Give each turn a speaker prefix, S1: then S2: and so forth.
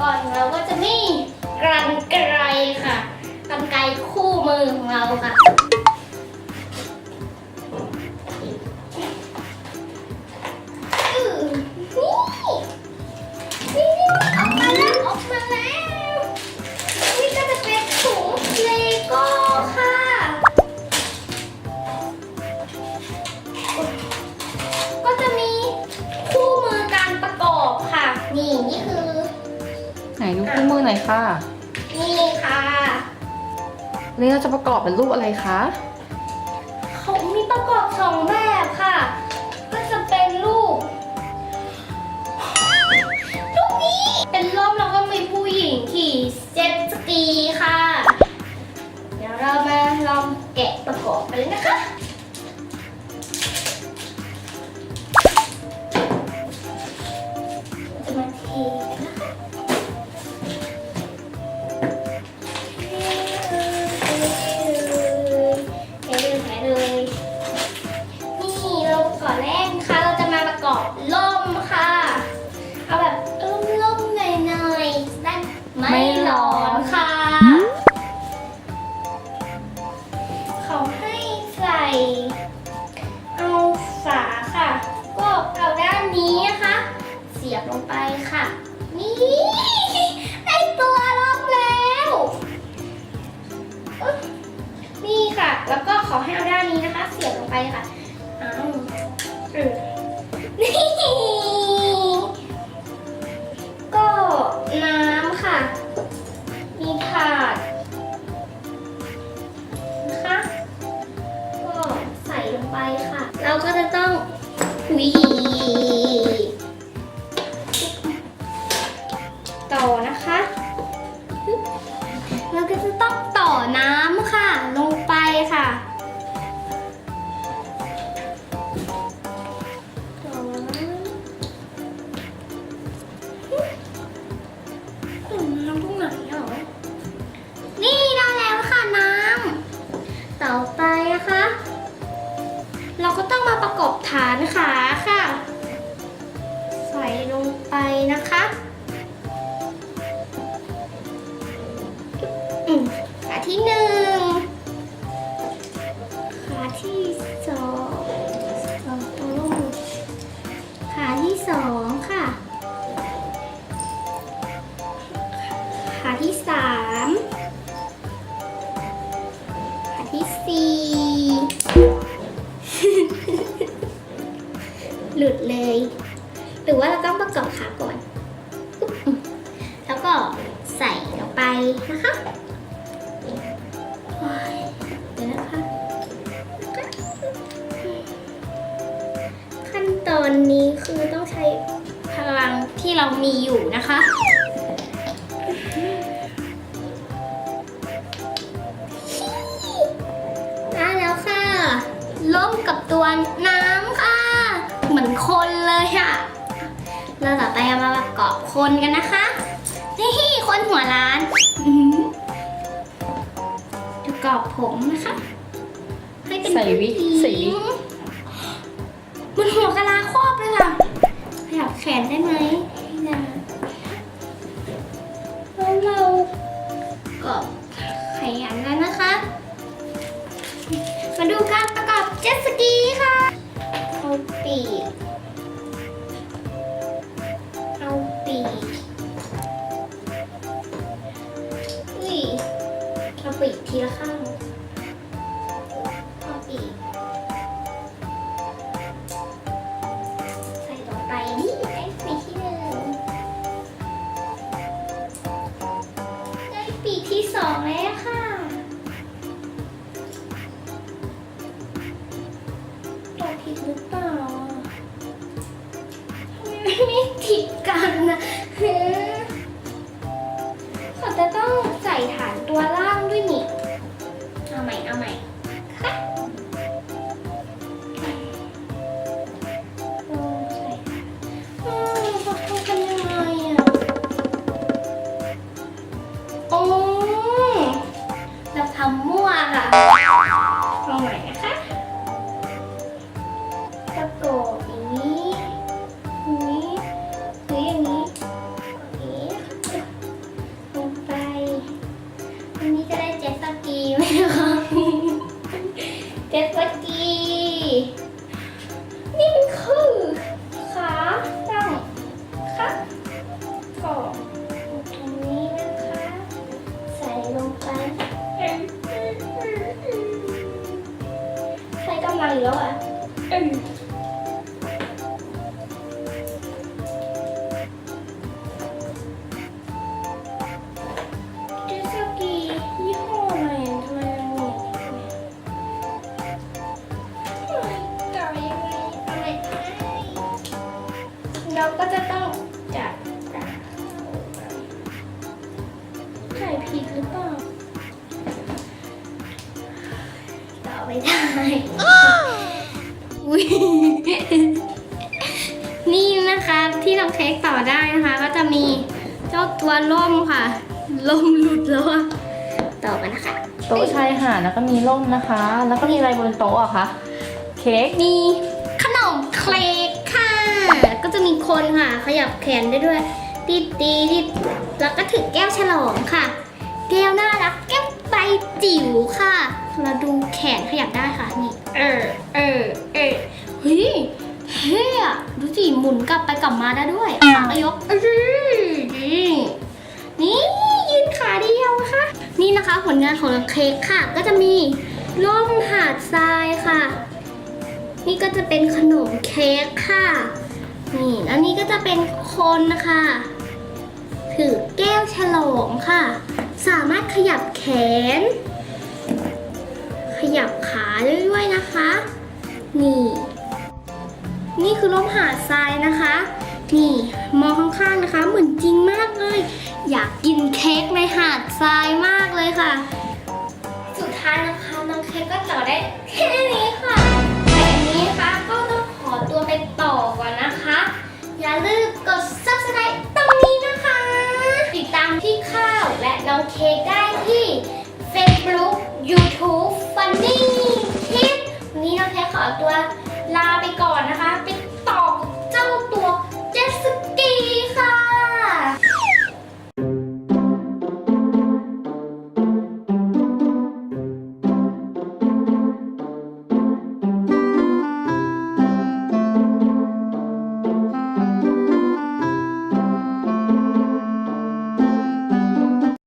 S1: ก่อนเราก็จะมีกรรไกรค่ะกรรไกรคู่มือของเราค่ะ คู่มือ
S2: หน่อยค่ะ
S1: นี่ค่ะ
S2: นี่เราจะประกอบเป็นรูปอะไรคะ
S1: เขามีประกอบสองแบบค่ะ ก็จะเป็นรูปรูปนี้เป็นร่มแล้วก็มีผู้หญิงขี่เจ็ตสกีค่ะ เดี๋ยวเรามาลองแกะประกอบกันเลยนะคะจะ นี่ค่ะ แล้วก็ขอให้เอาด้านนี้นะคะ เสียบลงไปค่ะอ้าวอืมนี่ก็น้ำค่ะ มีถาดนะคะก็ใส่ลงไปค่ะ เราก็จะต้องหวี ต้องมาประกอบฐานขาค่ะ ใส่ลงไปนะคะ ประกอบขาก่อน แล้วก็ใส่ลงไปนะคะเดี๋ยวนะคะ ขั้นตอนนี้คือต้องใช้พลังที่เรามีอยู่นะคะได้แล้วค่ะล่มกับตัวน้ำ เราต่อไปเอามาประกอบคนกันนะคะ นี่คนหัวล้านอื้อหือประกอบผมนะคะ ให้เป็น
S2: ใส่วิก
S1: ผู้หญิง
S2: ใส่
S1: ทำไม แล้วอะเอ้ยเจสกียี่ห้ออะไรทำไมมันมีต่อยังไงอะไรให้เราก็จะต้องจับกาใส่ผิดหรือเปล่า ไม่ได้อุ๊ยนี่นะคะที่น้องเค้กต่อได้นะคะ ก็จะมีเจ้าตัวล่มค่ะล่มหลุดแล้วอะต่อมานะคะ
S2: โต๊ะชายหาดแล้วก็มีร่มนะคะ แล้วก็มีอะไรบนโต๊ะอะคะเค้ก
S1: มีขนมเค้กค่ะ ก็จะมีคนค่ะ ขยับแขนได้ด้วยตีตีตีแล้วก็ถือแก้วฉลองค่ะ แก้วน่ารักแก้วใบจิ๋วค่ะ เราดูแขนขยับได้ค่ะนี่ เออ เออ เออเฮ้ยเฮ้ยอดูสิหมุนกลับไปกลับมาได้ด้วยขากระยกอื้อหือนี่นี่ยืนขาเดียวค่ะ นี่นะคะผลงานของเค้กค่ะ ก็จะมีร่มหาดทรายค่ะ นี่ก็จะเป็นขนมเค้กค่ะ นี่แล้วนี่ก็จะเป็นคนนะคะถือแก้วฉลองค่ะ สามารถขยับแขน ขยับขาด้วยนะคะ นี่ นี่คือร่มหาดทรายนะคะ นี่มองข้างๆนะคะ เหมือนจริงมากเลย อยากกินเค้กในหาดทรายมากเลยค่ะ สุดท้ายนะคะน้องเค้กก็ต่อได้แค่นี้ค่ะแต่อันนี้นะคะก็ต้องขอตัวไปต่อก่อนนะคะ อย่าลืมกด subscribe ตรงนี้นะคะ ติดตามที่ข้าวและน้องเค้กได้ที่ Facebook YouTube Funny Kids วันนี้น้องเค้กขอตัวลาไปก่อนนะคะไป